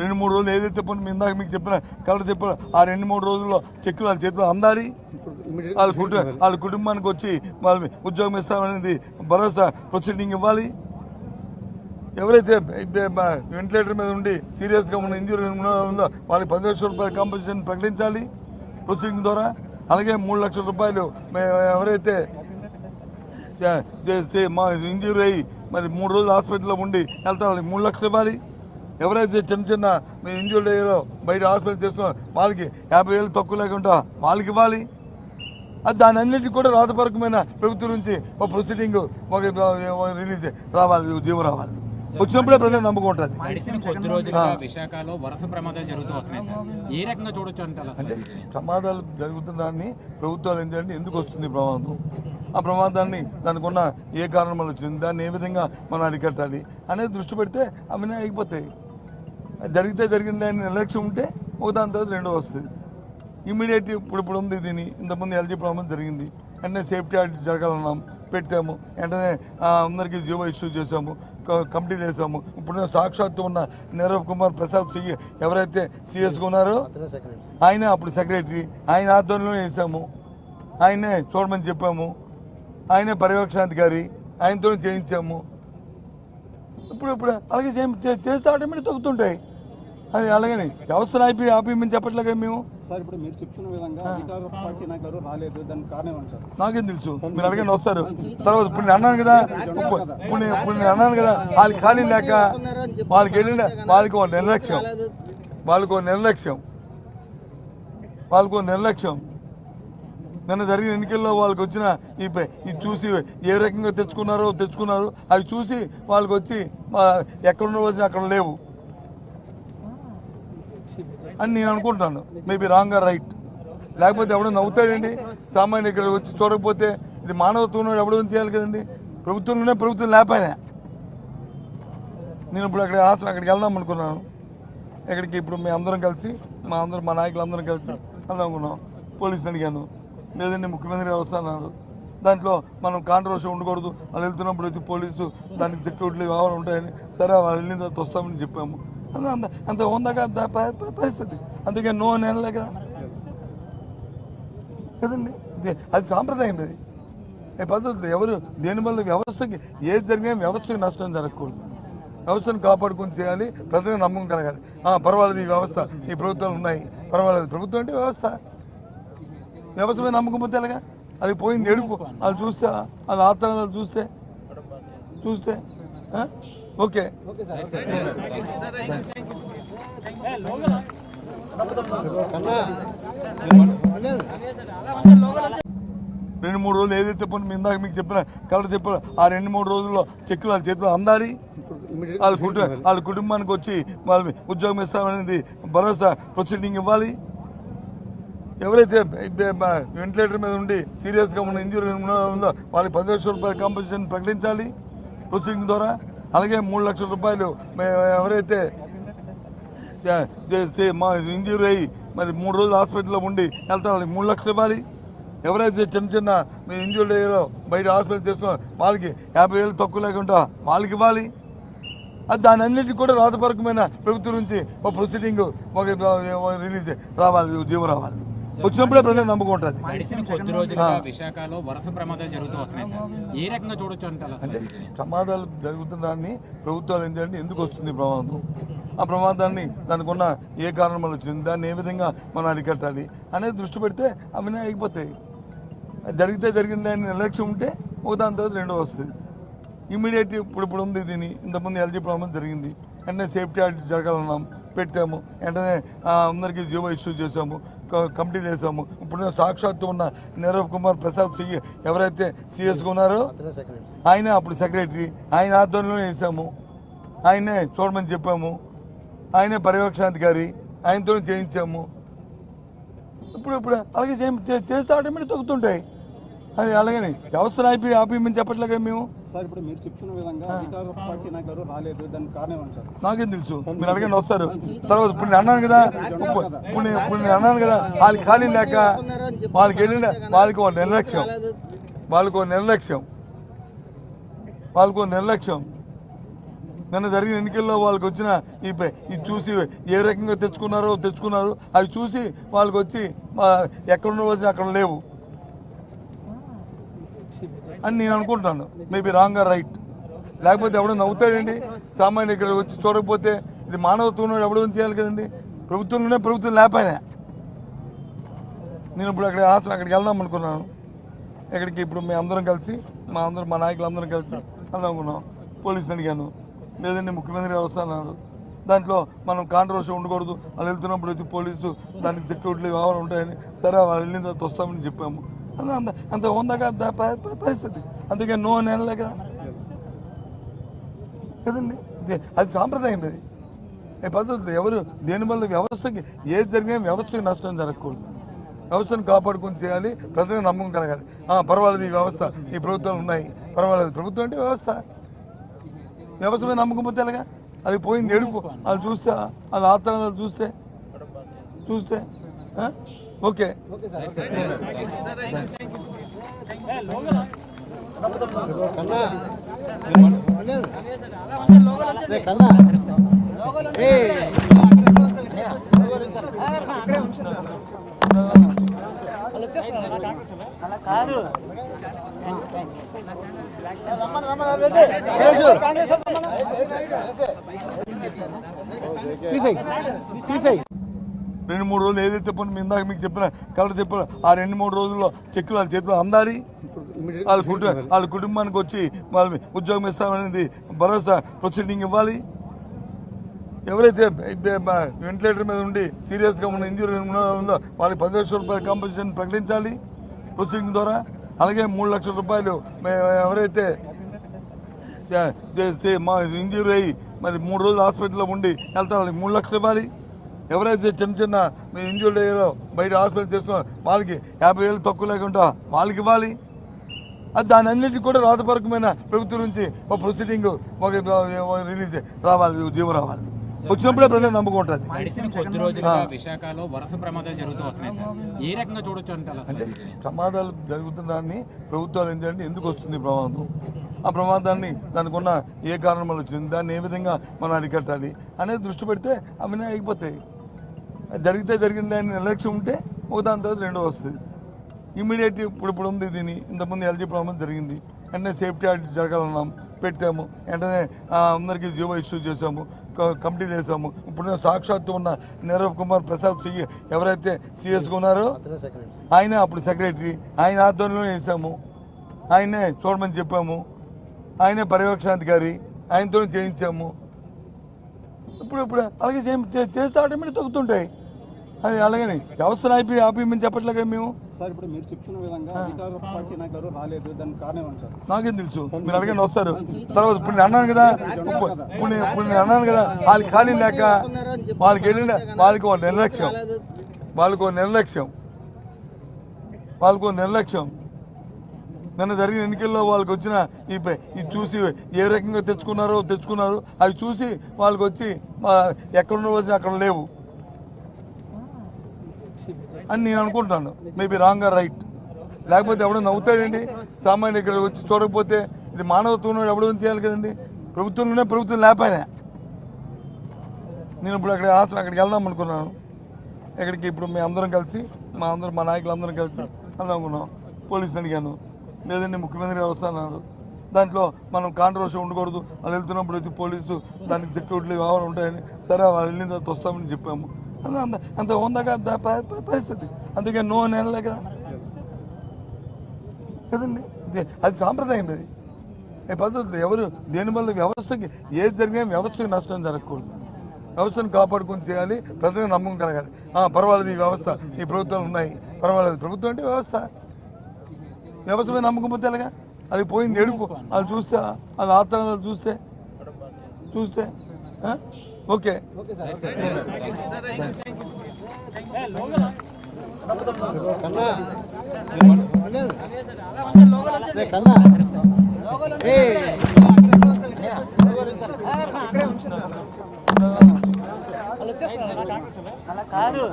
రెండు మూడు రోజులు ఏదైతే పని మీ ఇందాక మీకు చెప్పిన కలర్ చెప్పిన ఆ రెండు మూడు రోజుల్లో చెక్కులు వాళ్ళ చేతిలో అందాలి? వాళ్ళ కుటుంబ వాళ్ళ కుటుంబానికి వచ్చి వాళ్ళ ఉద్యోగం ఇస్తామనేది భరోసా ప్రొసీడింగ్ ఇవ్వాలి? ఎవరైతే వెంటిలేటర్ మీద ఉండి సీరియస్గా ఉన్న ఇంజురీ ఉందో వాళ్ళకి పది లక్షల రూపాయల కాంపెన్సేషన్ ప్రకటించాలి ప్రొసీడింగ్ ద్వారా? అలాగే మూడు లక్షల రూపాయలు ఎవరైతే మా ఇంజూరీ అయ్యి మరి మూడు రోజులు హాస్పిటల్లో ఉండి వెళ్తారు వాళ్ళకి మూడు లక్షలు ఇవ్వాలి. ఎవరైతే చిన్న చిన్న మీ ఇంజూర్డ్ అయ్యారో బయట హాస్పిటల్ తీసుకున్నారో వాళ్ళకి యాభై వేలు తక్కువ లేకుండా వాళ్ళకి ఇవ్వాలి. అది దాని అన్నిటికీ కూడా రాతపరకమైన ప్రభుత్వం నుంచి ఒక ప్రొసీడింగ్ ఒక రిలీజ్ రావాలి జీవో రావాలి. వచ్చినప్పుడే ప్రజలు నమ్మకం ఉంటుంది. గడిచిన కొద్ది రోజులుగా ఆ. విశాఖలో వరుస ప్రమాదాలు జరుగుతూ వస్తున్నాయి సార్. ఏ రకంగా చూడొచ్చు అంటారు అసలు అంటే ప్రమాదాలు జరుగుతున్న దాన్ని ప్రభుత్వాలు ఏం చేయాలంటే ఎందుకు వస్తుంది ప్రమాదం? ఆ ప్రమాదాన్ని దానికి ఉన్న ఏ కారణం వల్ల వచ్చింది? దాన్ని ఏ విధంగా మనం అరికట్టాలి అనేది దృష్టి పెడితే అవన్నీ అయిపోతాయి. జరిగితే జరిగింది అని నిర్లక్ష్యం ఉంటే ఒక దాని తర్వాత రెండో వస్తుంది. ఇమీడియట్ ఇప్పుడు ఇప్పుడు ఉంది దీని. ఇంతకుముందు ఎల్జీ ప్రాబ్లం జరిగింది. వెంటనే సేఫ్టీ ఆడిట్ జరగాలన్నాం. పెట్టాము. వెంటనే అందరికీ జీవో ఇష్యూ చేసాము కంప్లీట్ కమిటీ వేసాము ఇప్పుడు సాక్షాత్తు ఉన్న నీరవ్ కుమార్ ప్రసాద్ సి ఎవరైతే సిఎస్గా ఉన్నారో ఆయన అప్పుడు సెక్రటరీ ఆయన ఆధ్వర్యంలో వేసాము ఆయనే చూడమని చెప్పాము. ఆయనే పర్యవేక్షణాధికారి. ఆయనతో చేయించాము. ఇప్పుడు ఇప్పుడు అలాగే చేస్తే ఆటోమేటిక్ తగ్గుతుంటాయి. అది అలాగని. వ్యవస్థను ఆపి ఆపేయమని చెప్పట్లేగా మేము? సార్ ఇప్పుడు మీరు చెప్తున్న విధంగా అధికార పార్టీ నాయకులు రాలేదు దానికి కారణం ఏమంటారు? నాకేం తెలుసు. మీరు అడగండి వస్తారు తర్వాత ఇప్పుడు నేను అన్నాను కదా ఇప్పుడు ఇప్పుడు నేను ఇప్పుడు నేను అన్నాను కదా వాళ్ళకి ఖాళీ లేక వాళ్ళకి వెళ్ళిన వాళ్ళకి ఒక నిర్లక్ష్యం. వాళ్ళకు ఒక నిర్లక్ష్యం. వాళ్ళకు నిర్లక్ష్యం. నిన్న జరిగిన ఎన్నికల్లో వాళ్ళకి వచ్చిన ఈ ఇది చూసి ఏ రకంగా తెచ్చుకున్నారో తెచ్చుకున్నారు. అవి చూసి వాళ్ళకి వచ్చి ఎక్కడ ఉండవలసిన అక్కడ లేవు. అని నేను అనుకుంటాను. మేబీ రాంగ్ ఆర్ రైట్ లేకపోతే ఎవడో నవ్వుతాడండి. సామాన్య ఇక్కడ వచ్చి చూడకపోతే ఇది మానవత్వం ఎవడో చేయాలి కదండి. ప్రభుత్వంలోనే ప్రభుత్వం లేపాయనే నేను ఇప్పుడు అక్కడ హాస్పిటల్ అక్కడికి వెళ్దాం అనుకున్నాను. ఇక్కడికి ఇప్పుడు మేము అందరం కలిసి మా అందరం మా నాయకులు అందరం కలిసి వెళ్దాం అనుకున్నాం. పోలీసులు అడిగాను. లేదండి ముఖ్యమంత్రి వస్తున్నారు దాంట్లో మనం కాంట్రవర్సీ ఉండకూడదు. వాళ్ళు వెళ్తున్నప్పుడు వచ్చి పోలీసు దానికి సెక్యూరిటీ వ్యవహారం ఉంటాయని సరే వాళ్ళు వెళ్ళిన తర్వాత వస్తామని చెప్పాము. అంత అంత అంత ఉందాక పరిస్థితి. అందుకే నో అని అనలే కదా. కదండి? అది అది సాంప్రదాయం అది. ఈ పద్ధతి ఎవరు దేనివల్ల వ్యవస్థకి ఏది జరిగినా వ్యవస్థకి నష్టం జరగకూడదు. వ్యవస్థను కాపాడుకొని చేయాలి ప్రజలకు నమ్మకం కలగాలి. పర్వాలేదు ఈ వ్యవస్థ ఈ ప్రభుత్వాలు ఉన్నాయి. పర్వాలేదు ప్రభుత్వం అంటే వ్యవస్థ. వ్యవసాయ మీద నమ్మకం ఎలాగా అది పోయింది ఎడుపు అది చూస్తే అది ఆత్రాలు చూస్తే. చూస్తే. ఓకే. రెండు మూడు రోజులు ఏదైతే పని మీ ఇందాక మీకు చెప్పిన కలర్ చెప్పిన ఆ రెండు మూడు రోజుల్లో చెక్కులు వాళ్ళ చేతిలో అందాలి. వాళ్ళ కుటుంబ వాళ్ళ కుటుంబానికి వచ్చి వాళ్ళ ఉద్యోగం ఇస్తామనేది భరోసా ప్రొసీడింగ్ ఇవ్వాలి. ఎవరైతే వెంటిలేటర్ మీద ఉండి సీరియస్గా ఉన్న ఇంజురీ ఉందో వాళ్ళకి పది లక్షల రూపాయలు కాంపెన్సేషన్ ప్రకటించాలి ప్రొసీడింగ్ ద్వారా. అలాగే మూడు లక్షల రూపాయలు ఎవరైతే మా ఇంజూరీ అయ్యి మరి మూడు రోజులు హాస్పిటల్లో ఉండి వెళ్తారు వాళ్ళకి మూడు లక్షలు ఇవ్వాలి. ఎవరైతే చిన్న చిన్న మీ ఇంజూర్డ్ అయ్యారో బయట హాస్పిటల్ తీసుకున్న వాళ్ళకి యాభై వేలు తక్కువ లేకుండా వాళ్ళకి ఇవ్వాలి. అది దాని అన్నిటికీ కూడా రాతపరకమైన ప్రభుత్వం నుంచి ఒక ప్రొసీడింగ్ ఒక రిలీజ్ రావాలి జీవ రావాలి. వచ్చినప్పుడే ప్రజలు నమ్మకం ఉంటుంది కొద్ది రోజులుగా. విశాఖలో వరుస ప్రమాదాలు జరుగుతూ వస్తున్నాయి సార్. ఏ రకంగా చూడొచ్చు అంటే ప్రమాదాలు జరుగుతున్న దాన్ని ప్రభుత్వాలు ఏం చేయాలంటే ఎందుకు వస్తుంది ప్రమాదం? ఆ ప్రమాదాన్ని దానికి ఉన్న ఏ కారణం వల్ల వచ్చింది? దాన్ని ఏ విధంగా మనం అరికట్టాలి అనేది దృష్టి పెడితే అవన్నీ అయిపోతాయి. జరిగితే జరిగింది అని నిర్లక్ష్యం ఉంటే ఒక దాని తర్వాత రెండో వస్తుంది. ఇమీడియట్ ఇప్పుడు ఇప్పుడు ఉంది దీని. ఇంతకుముందు ఎల్జీ ప్రాబ్లం జరిగింది. వెంటనే సేఫ్టీ ఆడిట్ జరగాలన్నాం. పెట్టాము. వెంటనే అందరికీ జీవో ఇష్యూ చేసాము క- కమిటీ వేసాము ఇప్పుడు సాక్షాత్తు ఉన్న నీరవ్ కుమార్ ప్రసాద్ సి ఎవరైతే సిఎస్గా ఉన్నారో ఆయనే అప్పుడు సెక్రటరీ ఆయన ఆధ్వర్యంలో వేసాము ఆయనే చూడమని చెప్పాము. ఆయనే పర్యవేక్షణాధికారి ఆయనతో చేయించాము. ఇప్పుడు ఇప్పుడు అలాగే చేస్తే ఆటోమేటిక్ తగ్గుతుంటాయి. అది అలాగని. వ్యవస్థను ఆపి ఆపేయమని చెప్పట్లేగా మేము? సార్ ఇప్పుడు మీరు చెప్తున్న విధంగా అధికార పార్టీ నాయకులు రాలేదు దానికి కారణం ఏమంటారు? నాకేం తెలుసు? మీరు అడగండి వస్తారు. తర్వాత ఇప్పుడు నేను అన్నాను కదా ఇప్పుడు నేను ఇప్పుడు నేను అన్నాను కదా వాళ్ళకి ఖాళీ లేక వాళ్ళకి వెళ్ళిన వాళ్ళకి ఒక నిర్లక్ష్యం. వాళ్ళకు ఒక నిర్లక్ష్యం. వాళ్ళకు ఒక నిర్లక్ష్యం. నిన్న జరిగిన ఎన్నికల్లో వాళ్ళకి వచ్చిన ఈ ఇది చూసి ఏ రకంగా తెచ్చుకున్నారో తెచ్చుకున్నారు అవి చూసి వాళ్ళకి వచ్చి ఎక్కడ ఉండవలసి అక్కడ లేవు. అని నేను అనుకుంటాను. మేబీ రాంగ్ ఆర్ రైట్ లేకపోతే ఎవడో నవ్వుతాడండి. సామాన్యుడు ఇక్కడ వచ్చి చూడకపోతే ఇది మానవత్వం ఎవడో చేయాలి కదండి? ప్రభుత్వంలోనే ప్రభుత్వం లేపాయనే నేను ఇప్పుడు అక్కడ హాస్పిటల్ అక్కడికి వెళ్దాం అనుకున్నాను. ఎక్కడికి ఇప్పుడు మేము అందరం కలిసి మా అందరం మా నాయకులు అందరం కలిసి వెళ్దాం అనుకున్నాం. పోలీసుని అడిగాను. లేదండి ముఖ్యమంత్రి గారు వస్తున్నారు. దాంట్లో మనం కాంట్రవర్సీ ఉండకూడదు. వాళ్ళు వెళ్తున్నప్పుడు వచ్చి పోలీసు దానికి సెక్యూరిటీ వ్యవహారం ఉంటాయని సరే వాళ్ళు వెళ్ళిన తర్వాత వస్తామని చెప్పాము. అంత అంత అంత ఉందాక పరిస్థితి అందుకే నో అని కదా కదండి అది సాంప్రదాయం అది ఈ పద్ధతి ఎవరు దేనివల్ల వ్యవస్థకి ఏది జరిగినా వ్యవస్థకి నష్టం జరగకూడదు వ్యవస్థను కాపాడుకొని చేయాలి ప్రజలకు నమ్మకం కలగాలి పర్వాలేదు ఈ వ్యవస్థ ఈ ప్రభుత్వాలు ఉన్నాయి పర్వాలేదు ప్రభుత్వం అంటే వ్యవస్థ వ్యవస్థ మీద నమ్మకం పోతే ఎలాగా అది పోయింది ఎడుపు అది చూస్తే అది ఆత్రాలు చూస్తే చూస్తే ఆ? ఓకే. తీసేయి తీసేయి. రెండు మూడు రోజులు ఏదైతే పని మీ ఇందాక మీకు చెప్పిన కలర్ చెప్పిన ఆ రెండు మూడు రోజుల్లో చెక్కులు వాళ్ళ చేతిలో అందాలి. వాళ్ళ కుటుంబ వాళ్ళ కుటుంబానికి వచ్చి వాళ్ళ ఉద్యోగం ఇస్తామనేది భరోసా ప్రొసీడింగ్ ఇవ్వాలి. ఎవరైతే వెంటిలేటర్ మీద ఉండి సీరియస్గా ఉన్న ఇంజురీ ఉందో వాళ్ళకి పది లక్షల రూపాయల కాంపెన్సేషన్ ప్రకటించాలి ప్రొసీడింగ్ ద్వారా. అలాగే మూడు లక్షల రూపాయలు ఎవరైతే మా ఇంజూరీ అయ్యి మరి మూడు రోజులు హాస్పిటల్లో ఉండి వెళ్తారు వాళ్ళకి మూడు లక్షలు ఇవ్వాలి. ఎవరైతే చిన్న చిన్న మీ ఇంజూర్డ్ అయ్యారో బయట హాస్పిటల్ తీసుకున్న వాళ్ళకి యాభై వేలు తక్కువ లేకుండా వాళ్ళకి ఇవ్వాలి. అది దాని అన్నిటికీ కూడా రాతపరకమైన ప్రభుత్వం నుంచి ఒక ప్రొసీడింగ్ ఒక రిలీజ్ రావాలి జీవో రావాలి. వచ్చినప్పుడే ప్రజలు నమ్మకం ఉంటుంది. గడిచిన కొద్ది రోజులుగా ఆ. విశాఖలో వరుస ప్రమాదాలు జరుగుతూ వస్తున్నాయి సార్. ఏ రకంగా చూడొచ్చు అంటారు అసలు అంటే? ప్రమాదాలు జరుగుతున్న దాన్ని ప్రభుత్వాలు ఏంటంటే ఎందుకు వస్తుంది ప్రమాదం? ఆ ప్రమాదాన్ని దానికి ఉన్న ఏ కారణం వల్ల వచ్చింది? దాన్ని ఏ విధంగా మనం అరికట్టాలి అనేది దృష్టి పెడితే అవన్నీ అయిపోతాయి. జరిగితే జరిగింది అని నిర్లక్ష్యం ఉంటే ఒక దాని తర్వాత రెండో వస్తుంది. ఇమీడియట్ ఇప్పుడు ఇప్పుడు ఉంది దీని. ఇంతకుముందు ఎల్జీ ప్రాబ్లం జరిగింది. వెంటనే సేఫ్టీ ఆడిట్ జరగాలన్నాం. పెట్టాము. వెంటనే అందరికీ జీవో ఇష్యూ చేసాము కమిటీ చేసాము ఇప్పుడు సాక్షాత్తు ఉన్న నీరవ్ కుమార్ ప్రసాద్ సి ఎవరైతే సిఎస్గా ఉన్నారో ఆయన అప్పుడు సెక్రటరీ ఆయన ఆధ్వర్యంలో వేసాము ఆయనే చూడమని చెప్పాము. ఆయనే పర్యవేక్షణాధికారి. ఆయనతో చేయించాము. ఇప్పుడు ఇప్పుడు అలాగే చేస్తే ఆటోమేటిక్ తగ్గుతుంటాయి. అది అలాగని. వ్యవస్థను ఆపి చెప్పట్లేగా మేము? సార్ ఇప్పుడు మీరు చెప్తున్న విధంగా అధికార పార్టీ నాయకులు రాలేదు దానికి కారణం ఏమంటారు? నాకేం తెలుసు. మీరు అడగండి వస్తారు తర్వాత ఇప్పుడు నేను అన్నాను కదా ఇప్పుడు నేను ఇప్పుడు నేను అన్నాను కదా వాళ్ళకి ఖాళీ లేక వాళ్ళకి వెళ్ళిన వాళ్ళకి ఒక నిర్లక్ష్యం. వాళ్ళకి నిర్లక్ష్యం. వాళ్ళకి నిర్లక్ష్యం. నిన్న జరిగిన ఎన్నికల్లో వాళ్ళకి వచ్చిన ఈ ఇది చూసి ఏ రకంగా తెచ్చుకున్నారో తెచ్చుకున్నారు. అవి చూసి వాళ్ళకి వచ్చి ఎక్కడ ఉండవలసిన అక్కడ లేవు. అని నేను అనుకుంటాను. మేబీ రాంగ్ ఆర్ రైట్ లేకపోతే ఎవడో నవ్వుతాడండి. సామాన్య ఇక్కడ వచ్చి చూడకపోతే ఇది మానవత్వం ఎవడో చేయాలి కదండి? ప్రభుత్వంలోనే ప్రభుత్వం లేపాయనే. నేను ఇప్పుడు అక్కడ హాస్పిటల్ అక్కడికి వెళ్దాం అనుకున్నాను. ఎక్కడికి ఇప్పుడు మేము అందరం కలిసి మా అందరం మా నాయకులు అందరం కలిసి వెళ్దాం అనుకున్నాం. పోలీసుని అడిగాను. లేదండి ముఖ్యమంత్రి వస్తానన్నారు దాంట్లో మనం కాంట్రవర్సీ ఉండకూడదు. వాళ్ళు వెళ్తున్నప్పుడు వచ్చి పోలీసు దానికి సెక్యూరిటీ వ్యవహారం ఉంటాయని సరే వాళ్ళు వెళ్ళిన తర్వాత వస్తామని చెప్పాము. అంత అంత ఉందాక పరిస్థితి. అందుకే నో నెలలే కదా. కదండి? అది సాంప్రదాయం అది. ఈ పద్ధతి ఎవరు దేనివల్ల వ్యవస్థకి ఏది జరిగినా వ్యవస్థకి నష్టం జరగకూడదు. వ్యవస్థను కాపాడుకొని చేయాలి ప్రజలకు నమ్మకం కలగాలి. పర్వాలేదు ఈ వ్యవస్థ ఈ ప్రభుత్వాలు ఉన్నాయి. పర్వాలేదు ప్రభుత్వం అంటే వ్యవస్థ. వ్యవస్థ మీద నమ్మకం పోతే ఎలాగా అది పోయింది ఎడుపు అది చూస్తే అది ఆత్రాలు చూస్తే. చూస్తే? Okay okay. సార్ ఆ. అలా కాదు.